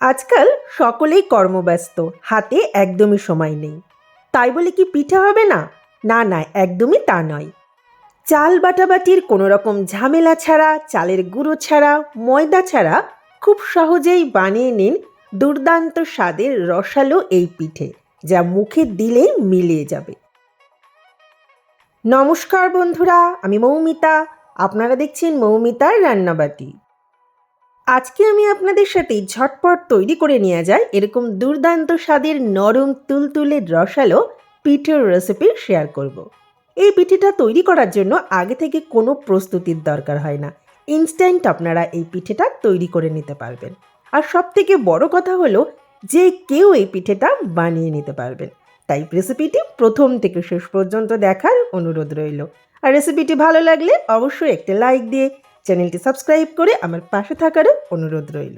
আজকাল সকলেই কর্মব্যস্ত, হাতে একদমই সময় নেই। তাই বলে কি পিঠে হবে না? না না, একদমই তা নয়। চাল বাটাবাটির কোনো রকম ঝামেলা ছাড়া, চালের গুঁড়ো ছাড়া, ময়দা ছাড়া খুব সহজেই বানিয়ে নিন দুর্দান্ত স্বাদের রসালো এই পিঠে, যা মুখে দিলেই মিলিয়ে যাবে। নমস্কার বন্ধুরা, আমি মৌমিতা। আপনারা দেখছেন মৌমিতার রান্নাবাটি। আজকে আমি আপনাদের সাথে ঝটপট তৈরি করে নিয়ে যাই এরকম দুর্দান্ত স্বাদের নরম তুলতুলে রসালো পিঠের রেসিপি শেয়ার করব। এই পিঠেটা তৈরি করার জন্য আগে থেকে কোনো প্রস্তুতির দরকার হয় না। ইনস্ট্যান্ট আপনারা এই পিঠেটা তৈরি করে নিতে পারবেন। আর সব থেকে বড় কথা হলো যে কেউ এই পিঠেটা বানিয়ে নিতে পারবেন। তাই রেসিপিটি প্রথম থেকে শেষ পর্যন্ত দেখার অনুরোধ রইল। আর রেসিপিটি ভালো লাগলে অবশ্যই একটা লাইক দিয়ে চ্যানেলটি সাবস্ক্রাইব করে আমার পাশে থাকারও অনুরোধ রইল।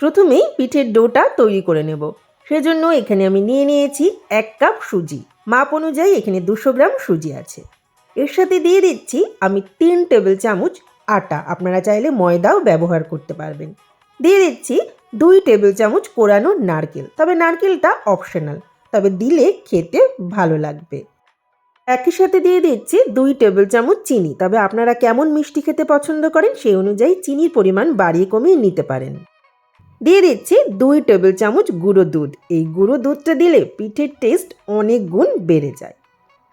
প্রথমেই পিঠের ডোটা তৈরি করে নেব। সেজন্য এখানে আমি নিয়ে নিয়েছি এক কাপ সুজি। মাপ অনুযায়ী এখানে দুশো গ্রাম সুজি আছে। এর সাথে দিয়ে দিচ্ছি আমি তিন টেবিল চামচ আটা। আপনারা চাইলে ময়দাও ব্যবহার করতে পারবেন। দিয়ে দিচ্ছি দুই টেবিল চামচ কোরানো নারকেল। তবে নারকেলটা অপশনাল। তবে দিলে খেতে ভালো লাগবে। একই সাথে দিয়ে দিচ্ছি দুই টেবিল চামচ চিনি। তবে আপনারা কেমন মিষ্টি খেতে পছন্দ করেন সেই অনুযায়ী চিনির পরিমাণ বাড়িয়ে কমিয়ে নিতে পারেন। দিয়ে দিচ্ছি দুই টেবিল চামচ গুঁড়ো দুধ। এই গুঁড়ো দুধটা দিলে পিঠের টেস্ট অনেক গুণ বেড়ে যায়।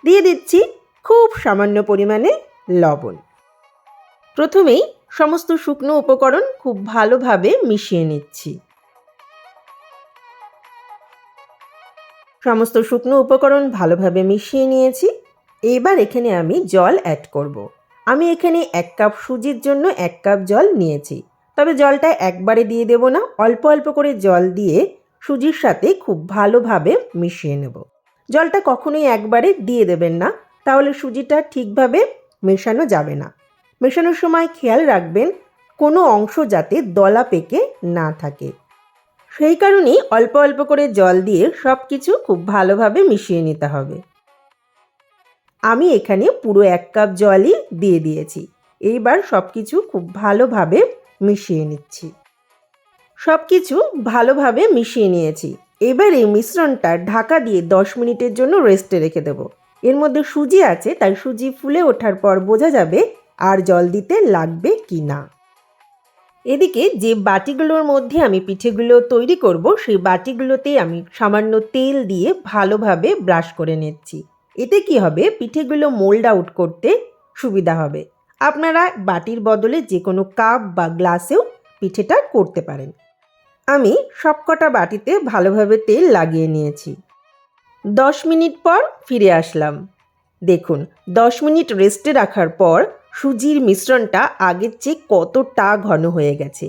দিয়ে দিচ্ছি খুব সামান্য পরিমাণে লবণ। প্রথমেই সমস্ত শুকনো উপকরণ খুব ভালোভাবে মিশিয়ে নিচ্ছি। সমস্ত শুকনো উপকরণ ভালোভাবে মিশিয়ে নিয়েছি। এবার এখানে আমি জল অ্যাড করব। আমি এখানে এক কাপ সুজির জন্য এক কাপ জল নিয়েছি। তবে জলটা একবারে দিয়ে দেব না, অল্প অল্প করে জল দিয়ে সুজির সাথে খুব ভালোভাবে মিশিয়ে নেব। জলটা কখনোই একবারে দিয়ে দেবেন না, তাহলে সুজিটা ঠিকভাবে মেশানো যাবে না। মেশানোর সময় খেয়াল রাখবেন, কোনো অংশ যাতে দলা পেকে না থাকে। সেই কারণেই অল্প অল্প করে জল দিয়ে সব কিছু খুব ভালোভাবে মিশিয়ে নিতে হবে। আমি এখানে পুরো এক কাপ জলই দিয়ে দিয়েছি। এইবার সব কিছু খুব ভালোভাবে মিশিয়ে নিচ্ছি। সব কিছু ভালোভাবে মিশিয়ে নিয়েছি। এবার এই মিশ্রণটা ঢাকা দিয়ে দশ মিনিটের জন্য রেস্টে রেখে দেবো। এর মধ্যে সুজি আছে, তাই সুজি ফুলে ওঠার পর বোঝা যাবে আর জল দিতে লাগবে কি না এদিকে যে বাটিগুলোর মধ্যে আমি পিঠেগুলো তৈরি করব, সেই বাটিগুলোতে আমি সামান্য তেল দিয়ে ভালোভাবে ব্রাশ করে নিচ্ছি। এতে কি হবে? পিঠেগুলো মোল্ড আউট করতে সুবিধা হবে। আপনারা বাটির বদলে যে কোনো কাপ বা গ্লাসেও পিঠেটা করতে পারেন। আমি সবকটা বাটিতে ভালোভাবে তেল লাগিয়ে নিয়েছি। দশ মিনিট পর ফিরে আসলাম। দেখুন, দশ মিনিট রেস্টে রাখার পর সুজির মিশ্রণটা আগের চেয়ে কতটা ঘন হয়ে গেছে।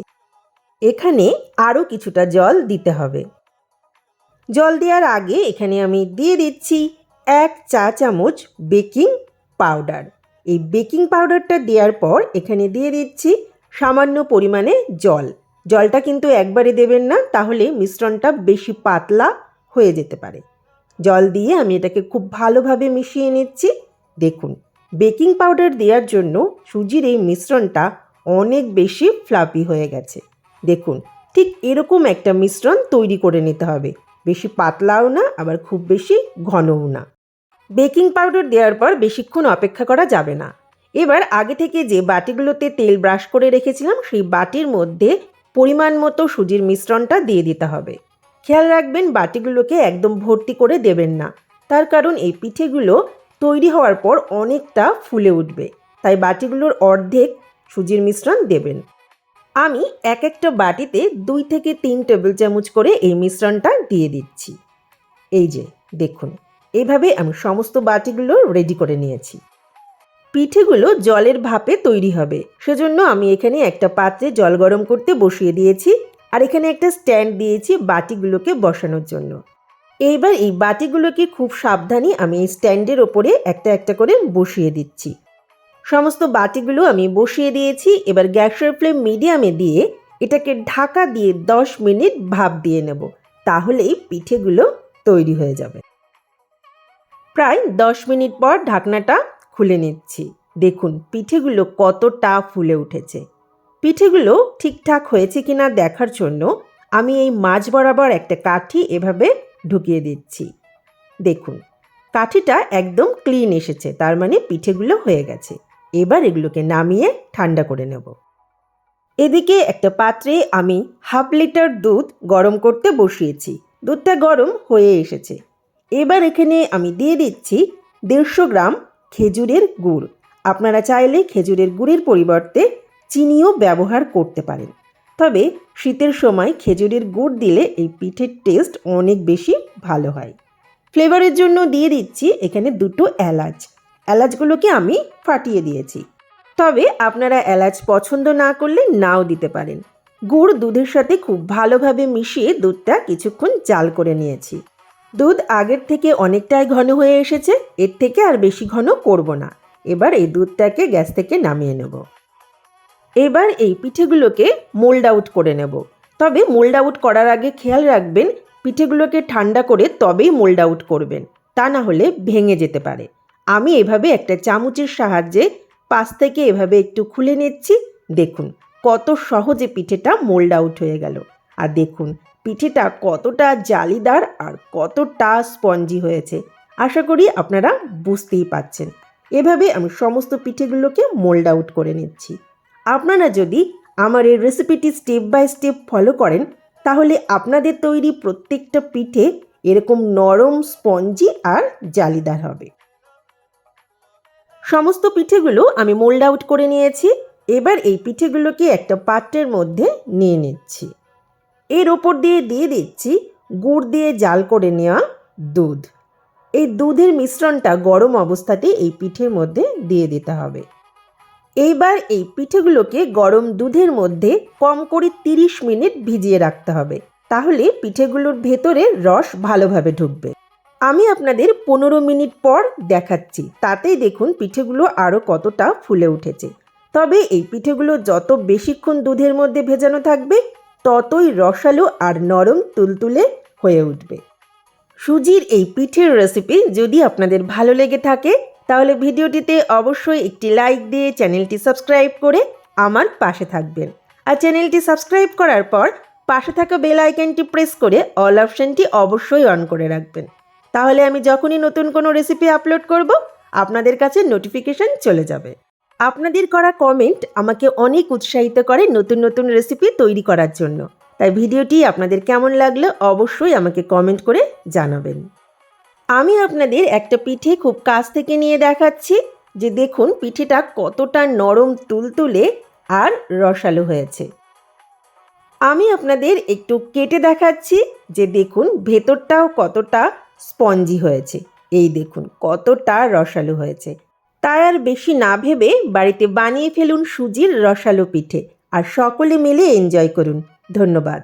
এখানে আরও কিছুটা জল দিতে হবে। জল দেওয়ার আগে এখানে আমি দিয়ে দিচ্ছি এক চা চামচ বেকিং পাউডার। এই বেকিং পাউডারটা দেওয়ার পর এখানে দিয়ে দিচ্ছি সামান্য পরিমাণে জল। জলটা কিন্তু একবারে দেবেন না, তাহলে মিশ্রণটা বেশি পাতলা হয়ে যেতে পারে। জল দিয়ে আমি এটাকে খুব ভালোভাবে মিশিয়ে নিচ্ছি। দেখুন বেকিং পাউডার দেওয়ার জন্য সুজির এই মিশ্রণটা অনেক বেশি ফ্লাপি হয়ে গেছে। দেখুন, ঠিক এরকম একটা মিশ্রণ তৈরি করে নিতে হবে। বেশি পাতলাও না, আবার খুব বেশি ঘনও না। বেকিং পাউডার দেওয়ার পর বেশিক্ষণ অপেক্ষা করা যাবে না। এবার আগে থেকে যে বাটিগুলোতে তেল ব্রাশ করে রেখেছিলাম, সেই বাটির মধ্যে পরিমাণ মতো সুজির মিশ্রণটা দিয়ে দিতে হবে। খেয়াল রাখবেন, বাটিগুলোকে একদম ভর্তি করে দেবেন না। তার কারণ এই পিঠেগুলো তৈরি হওয়ার পর অনেকটা ফুলে উঠবে। তাই বাটিগুলোর অর্ধেক সুজির মিশ্রণ দেবেন। আমি এক একটা বাটিতে দুই থেকে তিন টেবিল চামচ করে এই মিশ্রণটা দিয়ে দিচ্ছি। এই যে, দেখুন এইভাবে আমি সমস্ত বাটিগুলো রেডি করে নিয়েছি। পিঠেগুলো জলের ভাপে তৈরি হবে। সেজন্য আমি এখানে একটা পাত্রে জল গরম করতে বসিয়ে দিয়েছি আর এখানে একটা স্ট্যান্ড দিয়েছি বাটিগুলোকে বসানোর জন্য। এইবার এই বাটিগুলোকে খুব সাবধানে আমি স্ট্যান্ডের ওপরে একটা একটা করে বসিয়ে দিচ্ছি। সমস্ত বাটিগুলো আমি বসিয়ে দিয়েছি, এবার গ্যাসের ফ্লেম মিডিয়ামে দিয়ে এটাকে ঢাকা দিয়ে দশ মিনিট ভাপ দিয়ে নেব, তাহলেই পিঠেগুলো তৈরি হয়ে যাবে। প্রায় দশ মিনিট পর ঢাকনাটা খুলে নিচ্ছি। দেখুন, পিঠেগুলো কতটা ফুলে উঠেছে। পিঠেগুলো ঠিকঠাক হয়েছে কিনা দেখার জন্য আমি এই মাঝ বরাবর একটা কাঠি এভাবে ঢুকিয়ে দিচ্ছি। দেখুন, কাঠিটা একদম ক্লিন এসেছে, তার মানে পিঠেগুলো হয়ে গেছে। এবার এগুলোকে নামিয়ে ঠান্ডা করে নেব। এদিকে একটা পাত্রে আমি হাফ লিটার দুধ গরম করতে বসিয়েছি। দুধটা গরম হয়ে এসেছে। এবার এখানে আমি দিয়ে দিচ্ছি দেড়শো গ্রাম খেজুরের গুড়। আপনারা চাইলে খেজুরের গুড়ের পরিবর্তে চিনিও ব্যবহার করতে পারেন। তবে শীতের সময় খেজুরের গুড় দিলে এই পিঠের টেস্ট অনেক বেশি ভালো হয়। ফ্লেভারের জন্য দিয়ে দিচ্ছি এখানে দুটো এলাচ। এলাচগুলোকে আমি ফাটিয়ে দিয়েছি। তবে আপনারা এলাচ পছন্দ না করলে নাও দিতে পারেন। গুড় দুধের সাথে খুব ভালোভাবে মিশিয়ে দুধটা কিছুক্ষণ জাল করে নিয়েছি। দুধ আগের থেকে অনেকটাই ঘন হয়ে এসেছে, এর থেকে আর বেশি ঘন করব না। এবার এই দুধটাকে গ্যাস থেকে নামিয়ে নেব। এবার এই পিঠেগুলোকে মোল্ড আউট করে নেব। তবে মোল্ড আউট করার আগে খেয়াল রাখবেন, পিঠেগুলোকে ঠান্ডা করে তবেই মোল্ড আউট করবেন, তা না হলে ভেঙে যেতে পারে। আমি এভাবে একটা চামচের সাহায্যে পাশ থেকে এভাবে একটু খুলে নিচ্ছি। দেখুন, কত সহজে পিঠেটা মোল্ড আউট হয়ে গেল। আর দেখুন, পিঠেটা কতটা জালিদার আর কতটা স্পঞ্জি হয়েছে। আশা করি আপনারা বুঝতেই পাচ্ছেন এভাবে আমি সমস্ত পিঠেগুলোকে মোল্ড আউট করে নিচ্ছি। আপনারা যদি আমার এই রেসিপিটি স্টেপ বাই স্টেপ ফলো করেন, তাহলে আপনাদের তৈরি প্রত্যেকটা পিঠে এরকম নরম স্পঞ্জি আর জালিদার হবে। সমস্ত পিঠেগুলো আমি মোল্ড আউট করে নিয়েছি। এবার এই পিঠেগুলোকে একটা পাত্রের মধ্যে নিয়ে নিচ্ছি। এর ওপর দিয়ে দিয়ে দিচ্ছি গুড় দিয়ে জাল করে নেওয়া দুধ। এই দুধের মিশ্রণটা গরম অবস্থাতে এই পিঠের মধ্যে দিয়ে দিতে হবে। এইবার এই পিঠেগুলোকে গরম দুধের মধ্যে কম করে তিরিশ মিনিট ভিজিয়ে রাখতে হবে। তাহলে পিঠেগুলোর ভেতরে রস ভালোভাবে ঢুকবে। আমি আপনাদের পনেরো মিনিট পর দেখাচ্ছি। তাতেই দেখুন পিঠেগুলো আরও কতটা ফুলে উঠেছে। তবে এই পিঠেগুলো যত বেশিক্ষণ দুধের মধ্যে ভেজানো থাকবে, ততই রসালো আর নরম তুলতুলে হয়ে উঠবে। সুজির এই পিঠের রেসিপি যদি আপনাদের ভালো লেগে থাকে তাহলে ভিডিওটিতে অবশ্যই একটি লাইক দিয়ে চ্যানেলটি সাবস্ক্রাইব করে আমার পাশে থাকবেন। আর চ্যানেলটি সাবস্ক্রাইব করার পর পাশে থাকা বেল আইকনটি প্রেস করে অল অপশানটি অবশ্যই অন করে রাখবেন। তাহলে আমি যখনই নতুন কোনো রেসিপি আপলোড করব, আপনাদের কাছে নোটিফিকেশন চলে যাবে। আপনাদের করা কমেন্ট আমাকে অনেক উৎসাহিত করে নতুন নতুন রেসিপি তৈরি করার জন্য। তাই ভিডিওটি আপনাদের কেমন লাগল অবশ্যই আমাকে কমেন্ট করে জানাবেন। আমি আপনাদের একটা পিঠে খুব কাছ থেকে নিয়ে দেখাচ্ছি। যে দেখুন, পিঠেটা কতটা নরম, তুলতুলে আর রসালো হয়েছে। আমি আপনাদের একটু কেটে দেখাচ্ছি। যে দেখুন, ভেতরটাও কতটা স্পঞ্জি হয়েছে। এই দেখুন, কতটা রসালো হয়েছে। তাই আর বেশি না ভেবে বাড়িতে বানিয়ে ফেলুন সুজির রসালো পিঠে। আর সকলে মিলে এনজয় করুন। ধন্যবাদ।